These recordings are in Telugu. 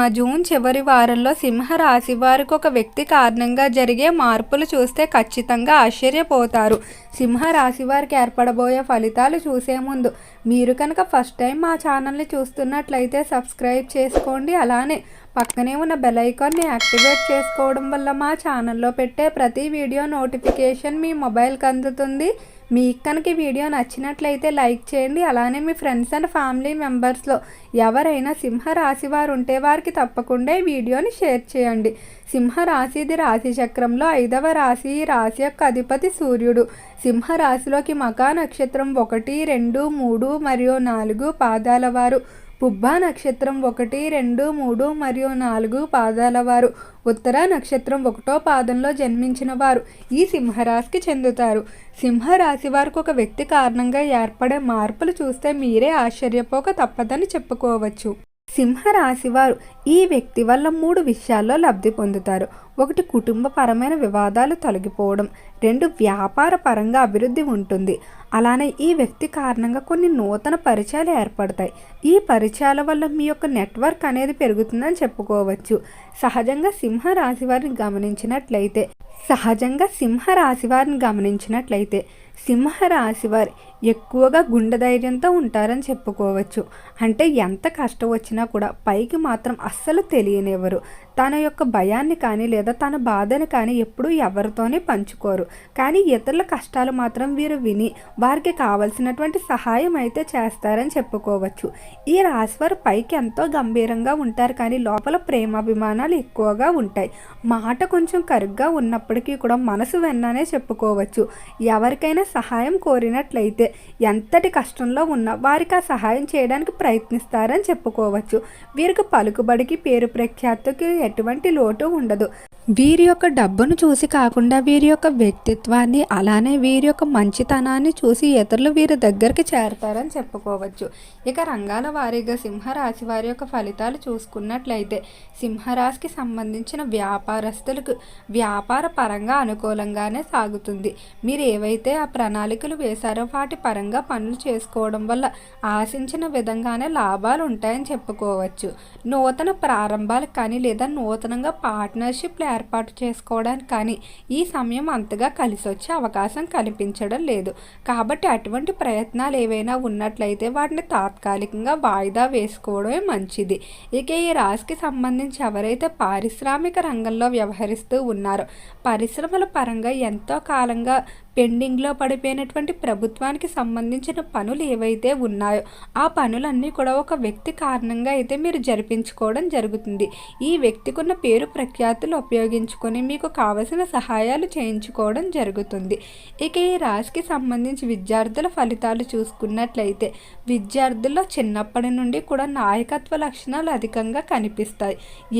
ఆ జూన్ చివరి వారంలో సింహ రాశి వారికి ఒక వ్యక్తి కారణంగా జరిగే మార్పులు చూస్తే ఖచ్చితంగా ఆశ్చర్యపోతారు. సింహ రాశి వారికి ఏర్పడబోయే ఫలితాలు చూసే ముందు మీరు కనుక ఫస్ట్ టైం మా ఛానల్ని చూస్తున్నట్లయితే సబ్స్క్రైబ్ చేసుకోండి. అలానే పక్కనే ఉన్న బెల్ ఐకాన్ని యాక్టివేట్ చేసుకోవడం వల్ల మా ఛానల్లో పెట్టే ప్రతి వీడియో నోటిఫికేషన్ మీ మొబైల్కి అందుతుంది. మీకు కనుక ఈ వీడియో నచ్చినట్లయితే లైక్ చేయండి. అలానే మీ ఫ్రెండ్స్ అండ్ ఫ్యామిలీ మెంబర్స్లో ఎవరైనా సింహ రాశి వారు ఉంటే వారికి తప్పకుండా ఈ వీడియోని షేర్ చేయండి. సింహ రాశిది రాశి చక్రంలో ఐదవ రాశి ఈ రాశి యొక్క అధిపతి సూర్యుడు. సింహ రాశిలోకి మకా నక్షత్రం ఒకటి రెండు మూడు మరియు నాలుగు పాదాల వారు. పుబ్బ నక్షత్రం ఒకటి రెండు మూడు మరియు నాలుగు పాదాల వారు. ఉత్తర నక్షత్రం ఒకటో పాదంలో జన్మించిన వారు. ఈ సింహరాశికి చెందుతారు. సింహరాశి వారికి ఒక వ్యక్తి కారణంగా ఏర్పడే మార్పులు చూస్తే మీరే ఆశ్చర్యపోక తప్పదని చెప్పుకోవచ్చు. సింహరాశి వారు ఈ వ్యక్తి వల్ల మూడు విషయాల్లో లబ్ధి పొందుతారు. ఒకటి కుటుంబపరమైన వివాదాలు తొలగిపోవడం. రెండు వ్యాపార పరంగా అభివృద్ధి ఉంటుంది. అలానే ఈ వ్యక్తి కారణంగా కొన్ని నూతన పరిచయాలు ఏర్పడతాయి. ఈ పరిచయాల వల్ల మీ యొక్క నెట్వర్క్ అనేది పెరుగుతుందని చెప్పుకోవచ్చు. సహజంగా సింహ రాశి వారిని గమనించినట్లయితే సహజంగా సింహ రాశి వారిని గమనించినట్లయితే సింహరాశి వారు ఎక్కువగా గుండె ధైర్యంతో ఉంటారని చెప్పుకోవచ్చు. అంటే ఎంత కష్టం వచ్చినా కూడా పైకి మాత్రం అస్సలు తెలియనివ్వరు. తన యొక్క భయాన్ని కానీ లేదా తన బాధని కానీ ఎప్పుడూ ఎవరితోనే పంచుకోరు. కానీ ఇతరుల కష్టాలు మాత్రం వీరు విని వారికి కావలసినటువంటి సహాయం అయితే చేస్తారని చెప్పుకోవచ్చు. ఈ రాశివారు పైకి ఎంతో గంభీరంగా ఉంటారు కానీ లోపల ప్రేమాభిమానాలు ఎక్కువగా ఉంటాయి. మాట కొంచెం కరుగ్గా ఉన్నప్పటికీ కూడా మనసు వెన్ననే చెప్పుకోవచ్చు. ఎవరికైనా సహాయం కోరినట్లయితే ఎంతటి కష్టంలో ఉన్నా వారికి ఆ సహాయం చేయడానికి ప్రయత్నిస్తారని చెప్పుకోవచ్చు. వీరికి పలుకుబడికి పేరు ప్రఖ్యాతికి ఎటువంటి లోటు ఉండదు. వీరి యొక్క డబ్బును చూసి కాకుండా వీరి యొక్క వ్యక్తిత్వాన్ని అలానే వీరి యొక్క మంచితనాన్ని చూసి ఇతరులు వీరి దగ్గరికి చేరతారని చెప్పుకోవచ్చు. ఇక రంగాల వారీగా సింహరాశి వారి యొక్క ఫలితాలు చూసుకున్నట్లయితే సింహరాశికి సంబంధించిన వ్యాపారస్తులకు వ్యాపార పరంగా అనుకూలంగానే సాగుతుంది. మీరు ఏవైతే ఆ ప్రణాళికలు వేశారో వాటి పరంగా పనులు చేసుకోవడం వల్ల ఆశించిన విధంగానే లాభాలు ఉంటాయని చెప్పుకోవచ్చు. నూతన ప్రారంభాలు కానీ లేదా నూతనంగా పార్ట్నర్షిప్ ఏర్పాటు చేసుకోవడానికి కానీ ఈ సమయం అంతగా కలిసి వచ్చే అవకాశం కనిపించడం లేదు. కాబట్టి అటువంటి ప్రయత్నాలు ఏవైనా ఉన్నట్లయితే వాటిని తాత్కాలికంగా వాయిదా వేసుకోవడమే మంచిది. ఇక ఈ రాశికి సంబంధించి ఎవరైతే పారిశ్రామిక రంగంలో వ్యవహరిస్తూ ఉన్నారో పరిశ్రమల పరంగా ఎంతో కాలంగా పెండింగ్లో పడిపోయినటువంటి ప్రభుత్వానికి సంబంధించిన పనులు ఏవైతే ఉన్నాయో ఆ పనులన్నీ కూడా ఒక వ్యక్తి కారణంగా అయితే మీరు జరిపించుకోవడం జరుగుతుంది. ఈ వ్యక్తికున్న పేరు ప్రఖ్యాతులు ఉపయోగించుకొని మీకు కావలసిన సహాయాలు చేయించుకోవడం జరుగుతుంది. ఇక ఈ రాశికి సంబంధించి విద్యార్థుల ఫలితాలు చూసుకున్నట్లయితే విద్యార్థుల్లో చిన్నప్పటి నుండి కూడా నాయకత్వ లక్షణాలు అధికంగా కనిపిస్తాయి.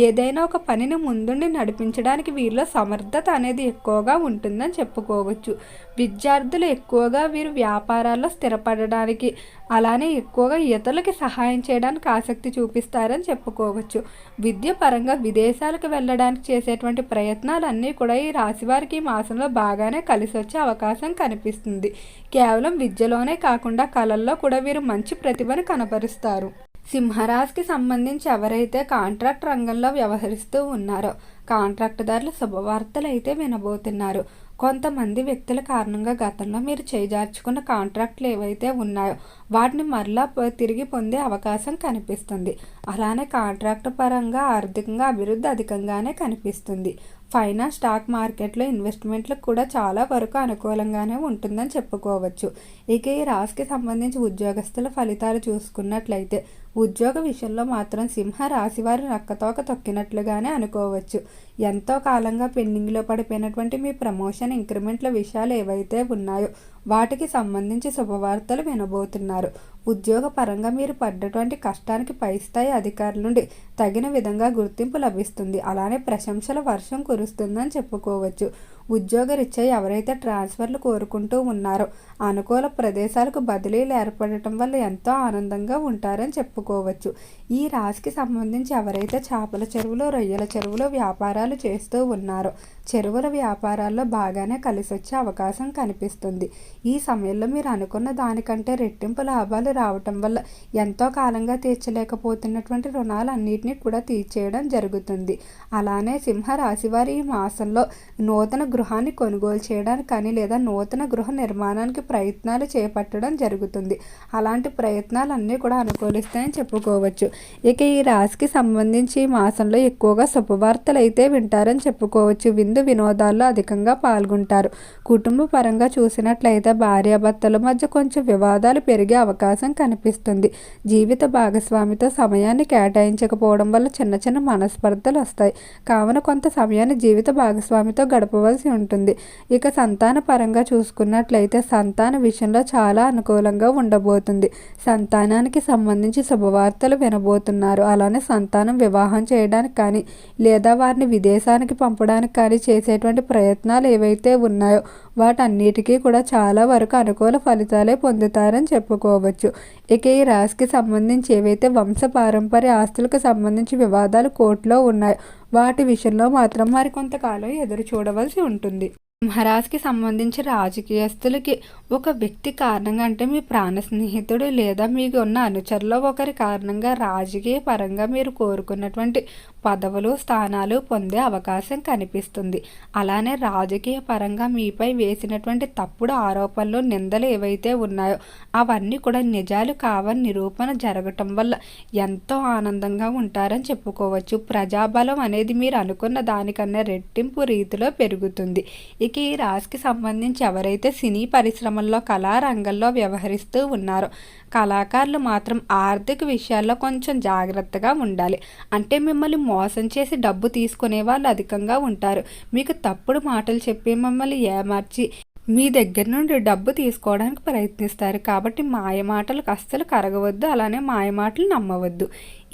ఏదైనా ఒక పనిని ముందుండి నడిపించడానికి వీరిలో సమర్థత అనేది ఎక్కువగా ఉంటుందని చెప్పుకోవచ్చు. విద్యార్థులు ఎక్కువగా వీరు వ్యాపారాల్లో స్థిరపడడానికి అలానే ఎక్కువగా ఇతరులకి సహాయం చేయడానికి ఆసక్తి చూపిస్తారని చెప్పుకోవచ్చు. విద్య పరంగా విదేశాలకు వెళ్ళడానికి చేసేటువంటి ప్రయత్నాలన్నీ కూడా ఈ రాశివారికి ఈ మాసంలో బాగానే కలిసి వచ్చే అవకాశం కనిపిస్తుంది. కేవలం విద్యలోనే కాకుండా కళల్లో కూడా వీరు మంచి ప్రతిభను కనబరుస్తారు. సింహరాశికి సంబంధించి ఎవరైతే కాంట్రాక్ట్ రంగంలో వ్యవహరిస్తూ ఉన్నారో కాంట్రాక్టుదారులు శుభవార్తలు అయితే వినబోతున్నారు. కొంతమంది వ్యక్తుల కారణంగా గతంలో మీరు చేజార్చుకున్న కాంట్రాక్ట్లు ఏవైతే ఉన్నాయో వాటిని మరలా తిరిగి పొందే అవకాశం కనిపిస్తుంది. అలానే కాంట్రాక్ట్ పరంగా ఆర్థికంగా అభివృద్ధి అధికంగానే కనిపిస్తుంది. ఫైనాన్స్ స్టాక్ మార్కెట్లో ఇన్వెస్ట్మెంట్లకు కూడా చాలా వరకు అనుకూలంగానే ఉంటుందని చెప్పుకోవచ్చు. ఇక ఈ రాశికి సంబంధించి ఉద్యోగస్తుల ఫలితాలు చూసుకున్నట్లయితే ఉద్యోగ విషయంలో మాత్రం సింహ రాశి వారి నక్కతోక తొక్కినట్లుగానే అనుకోవచ్చు. ఎంతో కాలంగా పెండింగ్లో పడిపోయినటువంటి మీ ప్రమోషన్ ఇంక్రిమెంట్ల విషయాలు ఏవైతే ఉన్నాయో వాటికి సంబంధించి శుభవార్తలు వినబోతున్నారు. ఉద్యోగ పరంగా మీరు పడ్డటువంటి కష్టానికి పై స్థాయి అధికారుల నుండి తగిన విధంగా గుర్తింపు లభిస్తుంది. అలానే ప్రశంసల వర్షం కురుస్తుందని చెప్పుకోవచ్చు. ఉద్యోగరీత్యా ఎవరైతే ట్రాన్స్ఫర్లు కోరుకుంటూ ఉన్నారో అనుకూల ప్రదేశాలకు బదిలీలు ఏర్పడటం వల్ల ఎంతో ఆనందంగా ఉంటారని చెప్పుకోవచ్చు. ఈ రాశికి సంబంధించి ఎవరైతే చేపల చెరువులో రొయ్యల చెరువులో వ్యాపారాలు చేస్తూ ఉన్నారో చెరువుల వ్యాపారాల్లో బాగానే కలిసి వచ్చే అవకాశం కనిపిస్తుంది. ఈ సమయంలో మీరు అనుకున్న దానికంటే రెట్టింపు లాభాలు రావటం వల్ల ఎంతో కాలంగా తీర్చలేకపోతున్నటువంటి రుణాలన్నింటినీ కూడా తీర్చేయడం జరుగుతుంది. అలానే సింహ రాశి వారి ఈ మాసంలో నూతన గృహాన్ని కొనుగోలు చేయడానికి కానీ లేదా నూతన గృహ నిర్మాణానికి ప్రయత్నాలు చేపట్టడం జరుగుతుంది. అలాంటి ప్రయత్నాలన్నీ కూడా అనుకూలిస్తాయని చెప్పుకోవచ్చు. ఇక ఈ రాశికి సంబంధించి ఈ మాసంలో ఎక్కువగా శుభవార్తలు అయితే వింటారని చెప్పుకోవచ్చు. విందు వినోదాల్లో అధికంగా పాల్గొంటారు. కుటుంబ పరంగా చూసినట్లయితే భార్యాభర్తల మధ్య కొంచెం వివాదాలు పెరిగే అవకాశం కనిపిస్తుంది. జీవిత భాగస్వామితో సమయాన్ని కేటాయించకపోవడం వల్ల చిన్న చిన్న మనస్పర్ధలు వస్తాయి. కావున కొంత సమయాన్ని జీవిత భాగస్వామితో గడపవలసి ఉంటుంది. ఇక సంతాన పరంగా చూసుకున్నట్లయితే సంతాన విషయంలో చాలా అనుకూలంగా ఉండబోతుంది. సంతానానికి సంబంధించి శుభవార్తలు వినబోతున్నారు. అలానే సంతానం వివాహం చేయడానికి కానీ లేదా వారిని విదేశానికి పంపడానికి కానీ చేసేటువంటి ప్రయత్నాలు ఏవైతే ఉన్నాయో వాటన్నిటికీ కూడా చాలా వరకు అనుకూల ఫలితాలే పొందుతారని చెప్పుకోవచ్చు. ఇక ఈ రాశికి సంబంధించి ఏవైతే వంశ పారంపర్య ఆస్తులకు సంబంధించి వివాదాలు కోర్టులో ఉన్నాయో వాటి విషయంలో మాత్రం మరి కొంతకాలం ఎదురు చూడవలసి ఉంటుంది. మహారాజ్కి సంబంధించి రాజకీయస్తులకి ఒక వ్యక్తి కారణంగా అంటే మీ ప్రాణ స్నేహితుడు లేదా మీకు ఉన్న అనుచరులో ఒకరి కారణంగా రాజకీయ పరంగా మీరు కోరుకున్నటువంటి పదవులు స్థానాలు పొందే అవకాశం కనిపిస్తుంది. అలానే రాజకీయ పరంగా మీపై వేసినటువంటి తప్పుడు ఆరోపణలు నిందలు ఏవైతే ఉన్నాయో అవన్నీ కూడా నిజాలు కావని నిరూపణ జరగటం వల్ల ఎంతో ఆనందంగా ఉంటారని చెప్పుకోవచ్చు. ప్రజాబలం అనేది మీరు అనుకున్న దానికన్నా రెట్టింపు రీతిలో పెరుగుతుంది. ఇక ఈ రాశికి సంబంధించి ఎవరైతే సినీ పరిశ్రమల్లో కళారంగంలో వ్యవహరిస్తూ ఉన్నారో కళాకారులు మాత్రం ఆర్థిక విషయాల్లో కొంచెం జాగ్రత్తగా ఉండాలి. అంటే మిమ్మల్ని మోసం చేసి డబ్బు తీసుకునే వాళ్ళు అధికంగా ఉంటారు. మీకు తప్పుడు మాటలు చెప్పి మమ్మల్ని ఏమార్చి మీ దగ్గర నుండి డబ్బు తీసుకోవడానికి ప్రయత్నిస్తారు. కాబట్టి మాయమాటలకు అస్సలు కరగవద్దు. అలానే మాయమాటలు నమ్మవద్దు.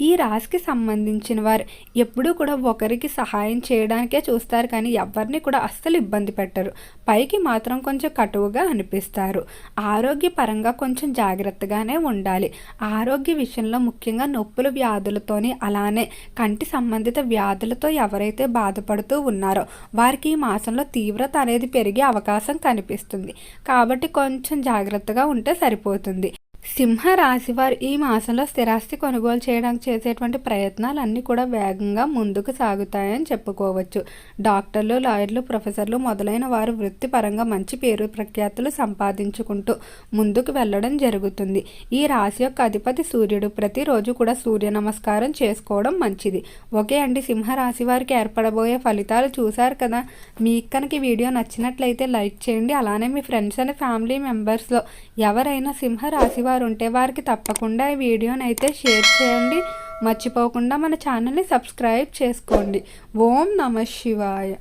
ఈ రాశికి సంబంధించిన వారు ఎప్పుడూ కూడా ఒకరికి సహాయం చేయడానికే చూస్తారు. కానీ ఎవరిని కూడా అస్సలు ఇబ్బంది పెట్టరు. పైకి మాత్రం కొంచెం కటువుగా అనిపిస్తారు. ఆరోగ్యపరంగా కొంచెం జాగ్రత్తగానే ఉండాలి. ఆరోగ్య విషయంలో ముఖ్యంగా నొప్పుల వ్యాధులతోని అలానే కంటి సంబంధిత వ్యాధులతో ఎవరైతే బాధపడుతూ ఉన్నారో వారికి ఈ మాసంలో తీవ్రత అనేది పెరిగే అవకాశం కనిపిస్తుంది. కాబట్టి కొంచెం జాగ్రత్తగా ఉంటే సరిపోతుంది. సింహరాశివారు వారు ఈ మాసంలో స్థిరాస్తి కొనుగోలు చేయడానికి చేసేటువంటి ప్రయత్నాలు అన్నీ కూడా వేగంగా ముందుకు సాగుతాయని చెప్పుకోవచ్చు. డాక్టర్లు లాయర్లు ప్రొఫెసర్లు మొదలైన వారు వృత్తిపరంగా మంచి పేరు ప్రఖ్యాతులు సంపాదించుకుంటూ ముందుకు వెళ్ళడం జరుగుతుంది. ఈ రాశి యొక్క అధిపతి సూర్యుడు ప్రతిరోజు కూడా సూర్య నమస్కారం చేసుకోవడం మంచిది. ఓకే అండి సింహరాశి వారికి ఏర్పడబోయే ఫలితాలు చూశారు కదా? మీకు కనుక వీడియో నచ్చినట్లయితే లైక్ చేయండి. అలానే మీ ఫ్రెండ్స్ అండ్ ఫ్యామిలీ మెంబర్స్లో ఎవరైనా సింహరాశి వారు వారు ఉంటే వారికి తప్పకుండా ఈ వీడియోని అయితే షేర్ చేయండి. మర్చిపోకుండా మన ఛానల్ని సబ్స్క్రైబ్ చేసుకోండి. ఓం నమ శివాయ.